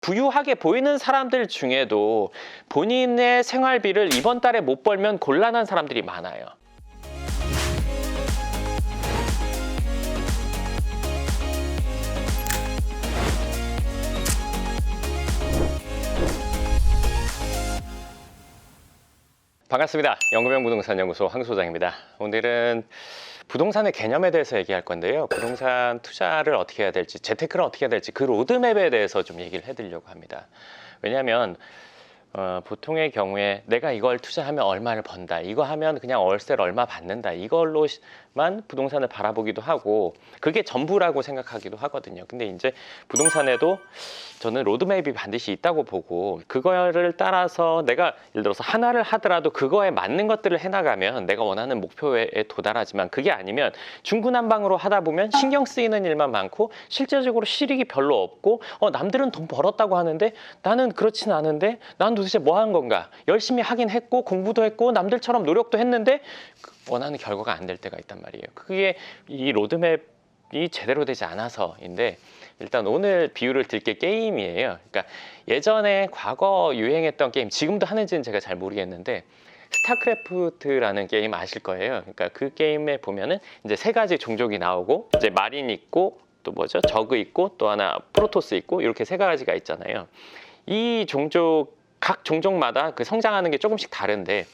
부유하게 보이는 사람들 중에도 본인의 생활비를 이번 달에 못 벌면 곤란한 사람들이 많아요. 반갑습니다. 연구명 부동산 연구소 황 소장입니다. 오늘은 부동산의 개념에 대해서 얘기할 건데요. 부동산 투자를 어떻게 해야 될지, 재테크를 어떻게 해야 될지 그 로드맵에 대해서 좀 얘기를 해드리려고 합니다. 왜냐하면 어, 보통의 경우에 내가 이걸 투자하면 얼마를 번다, 이거 하면 그냥 월세를 얼마 받는다, 이걸로 만 부동산을 바라보기도 하고 그게 전부라고 생각하기도 하거든요. 근데 이제 부동산에도 저는 로드맵이 반드시 있다고 보고 그거를 따라서 내가 예를 들어서 하나를 하더라도 그거에 맞는 것들을 해나가면 내가 원하는 목표에 도달하지만 그게 아니면 중구난방으로 하다 보면 신경 쓰이는 일만 많고 실제적으로 실익이 별로 없고 어, 남들은 돈 벌었다고 하는데 나는 그렇진 않은데 난 도대체 뭐 한 건가 열심히 하긴 했고 공부도 했고 남들처럼 노력도 했는데 그 원하는 결과가 안 될 때가 있단 말이에요 그게 이 로드맵이 제대로 되지 않아서인데 일단 오늘 비유를 들 게 게임이에요. 그러니까 예전에 과거 유행했던 게임, 지금도 하는지는 제가 잘 모르겠는데 스타크래프트라는 게임 아실 거예요. 그러니까 그 게임에 보면은 이제 세 가지 종족이 나오고 이제 마린 있고 또 뭐죠? 저그 있고 또 하나 프로토스 있고 이렇게 세 가지가 있잖아요. 이 종족 각 종족마다 그 성장하는 게 조금씩 다른데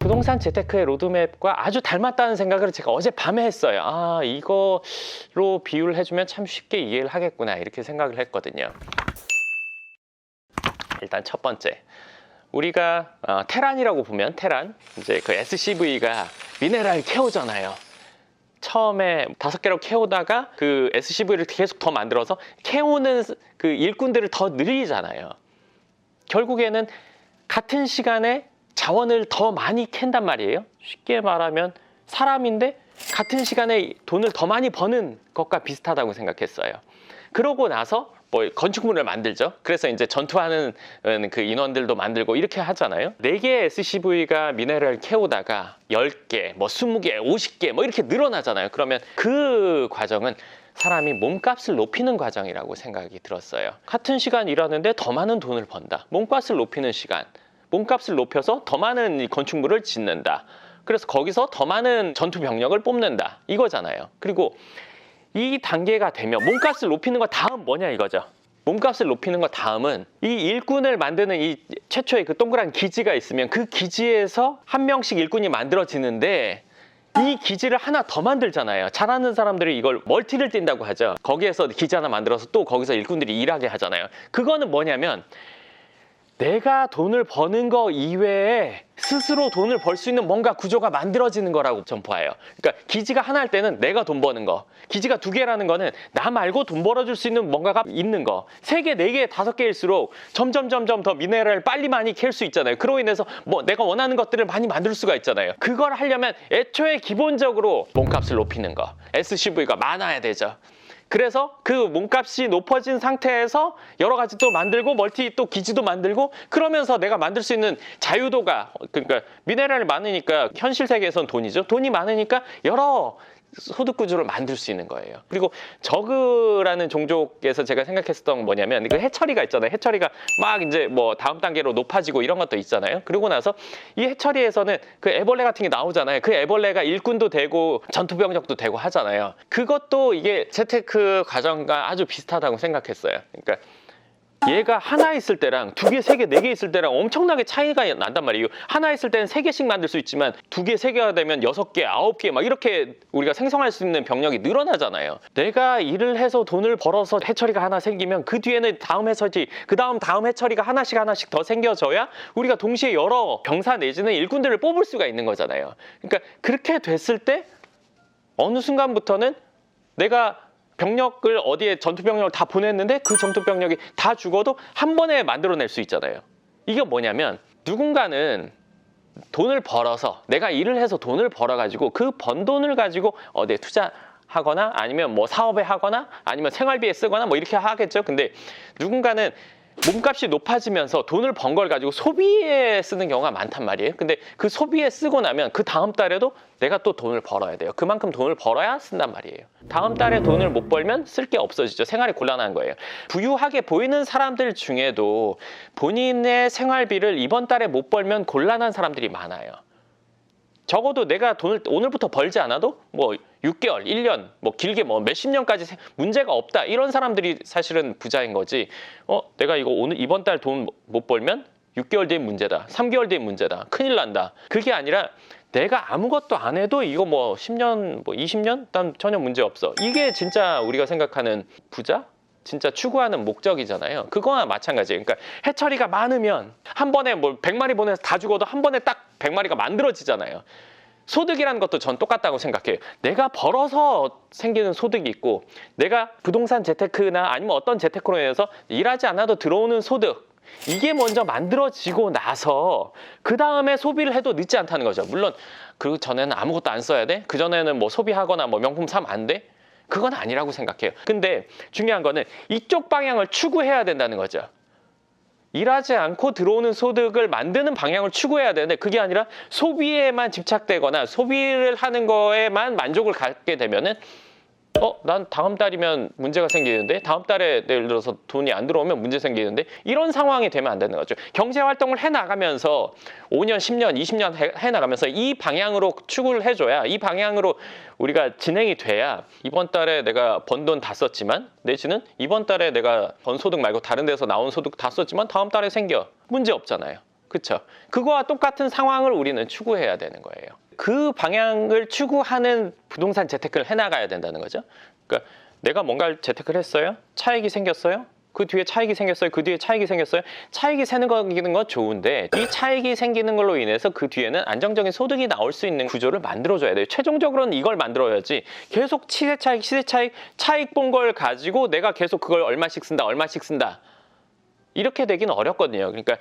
부동산 재테크의 로드맵과 아주 닮았다는 생각을 제가 어제 밤에 했어요. 아, 이거로 비유를 해주면 참 쉽게 이해를 하겠구나. 이렇게 생각을 했거든요. 일단 첫 번째. 우리가 어, 테란이라고 보면 테란 이제 그 SCV가 미네랄 캐오잖아요. 처음에 다섯 개로 캐오다가 그 SCV를 계속 더 만들어서 캐오는 그 일꾼들을 더 늘리잖아요. 결국에는 같은 시간에 자원을 더 많이 캔단 말이에요. 쉽게 말하면 사람인데 같은 시간에 돈을 더 많이 버는 것과 비슷하다고 생각했어요. 그러고 나서 뭐 건축물을 만들죠. 그래서 이제 전투하는 그 인원들도 만들고 이렇게 하잖아요. 4개의 SCV가 미네랄을 캐오다가 10개, 뭐 20개, 50개 뭐 이렇게 늘어나잖아요. 그러면 그 과정은 사람이 몸값을 높이는 과정이라고 생각이 들었어요. 같은 시간 일하는데 더 많은 돈을 번다. 몸값을 높이는 시간. 몸값을 높여서 더 많은 이 건축물을 짓는다. 그래서 거기서 더 많은 전투 병력을 뽑는다. 이거잖아요. 그리고 이 단계가 되면 몸값을 높이는 거 다음 뭐냐 이거죠. 몸값을 높이는 거 다음은 이 일꾼을 만드는 이 최초의 그 동그란 기지가 있으면 그 기지에서 한 명씩 일꾼이 만들어지는데 이 기지를 하나 더 만들잖아요. 잘하는 사람들이 이걸 멀티를 뛴다고 하죠. 거기에서 기지 하나 만들어서 또 거기서 일꾼들이 일하게 하잖아요. 그거는 뭐냐면 내가 돈을 버는 거 이외에 스스로 돈을 벌 수 있는 뭔가 구조가 만들어지는 거라고 전 봐요. 그러니까 기지가 하나 할 때는 내가 돈 버는 거, 기지가 두 개라는 거는 나 말고 돈 벌어줄 수 있는 뭔가가 있는 거. 세 개, 네 개, 다섯 개일수록 점점 점점 더 미네랄을 빨리 많이 캘 수 있잖아요. 그로 인해서 뭐 내가 원하는 것들을 많이 만들 수가 있잖아요. 그걸 하려면 애초에 기본적으로 몸값을 높이는 거, SCV가 많아야 되죠. 그래서 그 몸값이 높아진 상태에서 여러 가지 또 만들고 멀티 또 기지도 만들고 그러면서 내가 만들 수 있는 자유도가 그러니까 미네랄이 많으니까 현실 세계에선 돈이죠. 돈이 많으니까 여러 소득 구조를 만들 수 있는 거예요. 그리고 저그라는 종족에서 제가 생각했었던 건 뭐냐면 그 해처리가 있잖아요. 해처리가 막 이제 뭐 다음 단계로 높아지고 이런 것도 있잖아요. 그리고 나서 이 해처리에서는 그 애벌레 같은 게 나오잖아요. 그 애벌레가 일꾼도 되고 전투 병력도 되고 하잖아요. 그것도 이게 재테크 과정과 아주 비슷하다고 생각했어요. 그러니까 얘가 하나 있을 때랑 두 개, 세 개, 네 개 있을 때랑 엄청나게 차이가 난단 말이에요. 하나 있을 때는 세 개씩 만들 수 있지만 두 개, 세 개가 되면 여섯 개, 아홉 개 막 이렇게 우리가 생성할 수 있는 병력이 늘어나잖아요. 내가 일을 해서 돈을 벌어서 해처리가 하나 생기면 그 뒤에는 다음 해처리, 그 다음 다음 해처리가 하나씩 하나씩 더 생겨져야 우리가 동시에 여러 병사 내지는 일꾼들을 뽑을 수가 있는 거잖아요. 그러니까 그렇게 됐을 때 어느 순간부터는 내가 병력을 어디에 전투 병력을 다 보냈는데 그 전투 병력이 다 죽어도 한 번에 만들어낼 수 있잖아요. 이게 뭐냐면 누군가는 돈을 벌어서 내가 일을 해서 돈을 벌어 가지고 그 번 돈을 가지고 어디에 투자 하거나 아니면 뭐 사업에 하거나 아니면 생활비에 쓰거나 뭐 이렇게 하겠죠. 근데 누군가는 몸값이 높아지면서 돈을 번 걸 가지고 소비에 쓰는 경우가 많단 말이에요. 근데 그 소비에 쓰고 나면 그 다음 달에도 내가 또 돈을 벌어야 돼요. 그만큼 돈을 벌어야 쓴단 말이에요. 다음 달에 돈을 못 벌면 쓸 게 없어지죠. 생활이 곤란한 거예요. 부유하게 보이는 사람들 중에도 본인의 생활비를 이번 달에 못 벌면 곤란한 사람들이 많아요. 적어도 내가 돈을 오늘부터 벌지 않아도 뭐 6개월, 1년, 뭐 길게 뭐 몇십 년까지 세- 문제가 없다. 이런 사람들이 사실은 부자인 거지. 어, 내가 이거 오늘 이번 달 돈 못 벌면 6개월 뒤에 문제다. 3개월 뒤에 문제다. 큰일 난다. 그게 아니라 내가 아무것도 안 해도 이거 뭐 10년, 뭐 20년? 난 전혀 문제 없어. 이게 진짜 우리가 생각하는 부자? 진짜 추구하는 목적이잖아요. 그거와 마찬가지예요. 그러니까 해처리가 많으면 한 번에 뭐 100마리 보내서 다 죽어도 한 번에 딱 100마리가 만들어지잖아요. 소득이라는 것도 전 똑같다고 생각해요. 내가 벌어서 생기는 소득이 있고 내가 부동산 재테크나 아니면 어떤 재테크로 인해서 일하지 않아도 들어오는 소득 이게 먼저 만들어지고 나서 그 다음에 소비를 해도 늦지 않다는 거죠. 물론 그 전에는 아무것도 안 써야 돼. 그 전에는 뭐 소비하거나 뭐 명품 사면 안 돼. 그건 아니라고 생각해요. 근데 중요한 거는 이쪽 방향을 추구해야 된다는 거죠. 일하지 않고 들어오는 소득을 만드는 방향을 추구해야 되는데 그게 아니라 소비에만 집착되거나 소비를 하는 거에만 만족을 갖게 되면은 어, 난 다음 달이면 문제가 생기는데 다음 달에 예를 들어서 돈이 안 들어오면 문제 생기는데 이런 상황이 되면 안 되는 거죠. 경제 활동을 해 나가면서 5년, 10년, 20년 해, 해 나가면서 이 방향으로 추구를 해줘야 이 방향으로 우리가 진행이 돼야 이번 달에 내가 번 돈 다 썼지만 내지는 이번 달에 내가 번 소득 말고 다른 데서 나온 소득 다 썼지만 다음 달에 생겨 문제 없잖아요. 그렇죠? 그거와 똑같은 상황을 우리는 추구해야 되는 거예요. 그 방향을 추구하는 부동산 재테크를 해나가야 된다는 거죠. 그러니까 내가 뭔가를 재테크를 했어요. 차익이 생겼어요. 그 뒤에 차익이 생겼어요. 그 뒤에 차익이 생겼어요. 차익이 생기는 건 좋은데 이 차익이 생기는 걸로 인해서 그 뒤에는 안정적인 소득이 나올 수 있는 구조를 만들어줘야 돼요. 최종적으로는 이걸 만들어야지 계속 시세 차익, 시세 차익, 차익 본 걸 가지고 내가 계속 그걸 얼마씩 쓴다, 얼마씩 쓴다. 이렇게 되기는 어렵거든요. 그러니까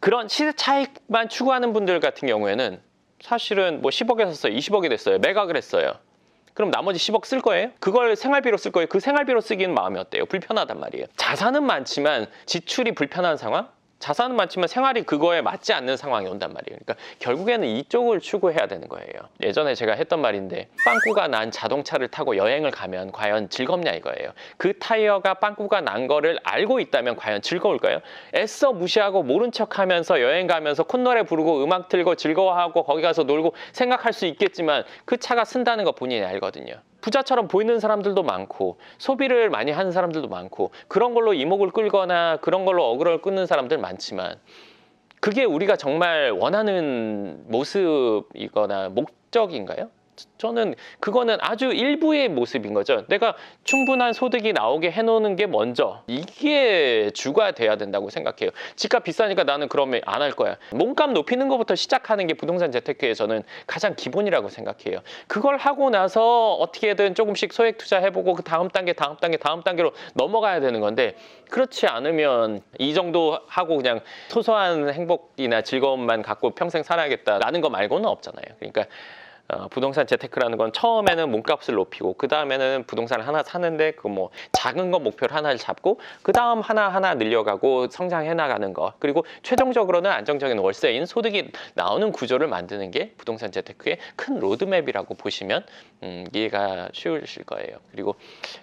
그런 시세 차익만 추구하는 분들 같은 경우에는 사실은 뭐 10억에 샀어요. 20억이 됐어요. 매각을 했어요. 그럼 나머지 10억 쓸 거예요? 그걸 생활비로 쓸 거예요? 그 생활비로 쓰기는 마음이 어때요? 불편하단 말이에요. 자산은 많지만 지출이 불편한 상황? 자산은 많지만 생활이 그거에 맞지 않는 상황이 온단 말이에요. 그러니까 결국에는 이쪽을 추구해야 되는 거예요. 예전에 제가 했던 말인데 빵꾸가 난 자동차를 타고 여행을 가면 과연 즐겁냐 이거예요. 그 타이어가 빵꾸가 난 거를 알고 있다면 과연 즐거울까요? 애써 무시하고 모른 척하면서 여행 가면서 콧노래 부르고 음악 틀고 즐거워하고 거기 가서 놀고 생각할 수 있겠지만 그 차가 쓴다는 거 본인이 알거든요. 부자처럼 보이는 사람들도 많고 소비를 많이 하는 사람들도 많고 그런 걸로 이목을 끌거나 그런 걸로 어그로를 끊는 사람들 많지만 그게 우리가 정말 원하는 모습이거나 목적인가요? 저는 그거는 아주 일부의 모습인 거죠. 내가 충분한 소득이 나오게 해놓는 게 먼저 이게 주가 돼야 된다고 생각해요. 집값 비싸니까 나는 그러면 안 할 거야. 몸값 높이는 것부터 시작하는 게 부동산 재테크에 저는 가장 기본이라고 생각해요. 그걸 하고 나서 어떻게든 조금씩 소액 투자해보고 그 다음 단계, 다음 단계, 다음 단계로 넘어가야 되는 건데 그렇지 않으면 이 정도 하고 그냥 소소한 행복이나 즐거움만 갖고 평생 살아야겠다라는 거 말고는 없잖아요. 그러니까 어, 부동산 재테크라는 건 처음에는 몸값을 높이고 그 다음에는 부동산을 하나 사는데 그 뭐 작은 거 목표를 하나를 잡고 그 다음 하나 하나 늘려가고 성장해 나가는 거 그리고 최종적으로는 안정적인 월세인 소득이 나오는 구조를 만드는 게 부동산 재테크의 큰 로드맵이라고 보시면 음, 이해가 쉬우실 거예요. 그리고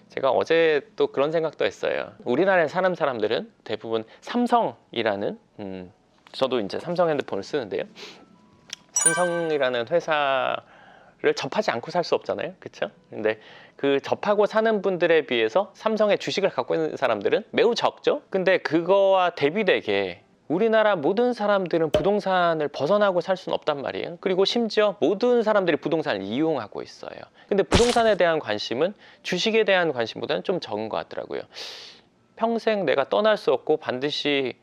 제가 어제 또 그런 생각도 했어요. 우리나라에 사는 사람들은 대부분 삼성이라는 음, 저도 이제 삼성 핸드폰을 쓰는데요. 삼성이라는 회사를 접하지 않고 살 수 없잖아요. 그렇죠? 근데 그 접하고 사는 분들에 비해서 삼성의 주식을 갖고 있는 사람들은 매우 적죠. 근데 그거와 대비되게 우리나라 모든 사람들은 부동산을 벗어나고 살 수는 없단 말이에요. 그리고 심지어 모든 사람들이 부동산을 이용하고 있어요. 근데 부동산에 대한 관심은 주식에 대한 관심보다는 좀 적은 것 같더라고요. 평생 내가 떠날 수 없고 반드시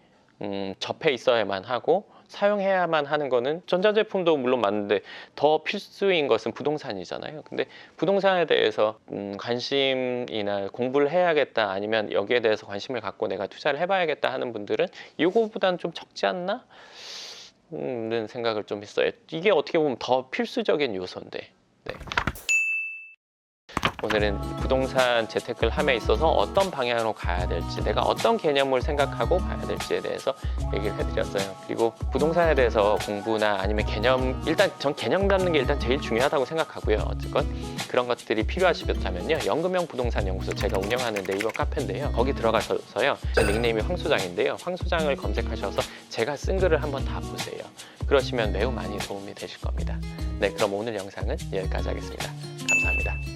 음, 접해 있어야만 하고 사용해야만 하는 거는 전자제품도 물론 맞는데 더 필수인 것은 부동산이잖아요. 근데 부동산에 대해서 음, 관심이나 공부를 해야겠다 아니면 여기에 대해서 관심을 갖고 내가 투자를 해봐야겠다 하는 분들은 이거보다는 좀 적지 않나? 는 생각을 좀 했어요. 이게 어떻게 보면 더 필수적인 요소인데. 네. 오늘은 부동산 재테크를 함에 있어서 어떤 방향으로 가야 될지, 내가 어떤 개념을 생각하고 가야 될지에 대해서 얘기를 해드렸어요. 그리고 부동산에 대해서 공부나 아니면 개념, 일단 전 개념 잡는 게 일단 제일 중요하다고 생각하고요. 어쨌건 그런 것들이 필요하시다면요. 연금형 부동산 연구소 제가 운영하는 네이버 카페인데요. 거기 들어가셔서요. 제 닉네임이 황 소장인데요. 황 소장을 검색하셔서 제가 쓴 글을 한번 다 보세요. 그러시면 매우 많이 도움이 되실 겁니다. 네, 그럼 오늘 영상은 여기까지 하겠습니다. 감사합니다.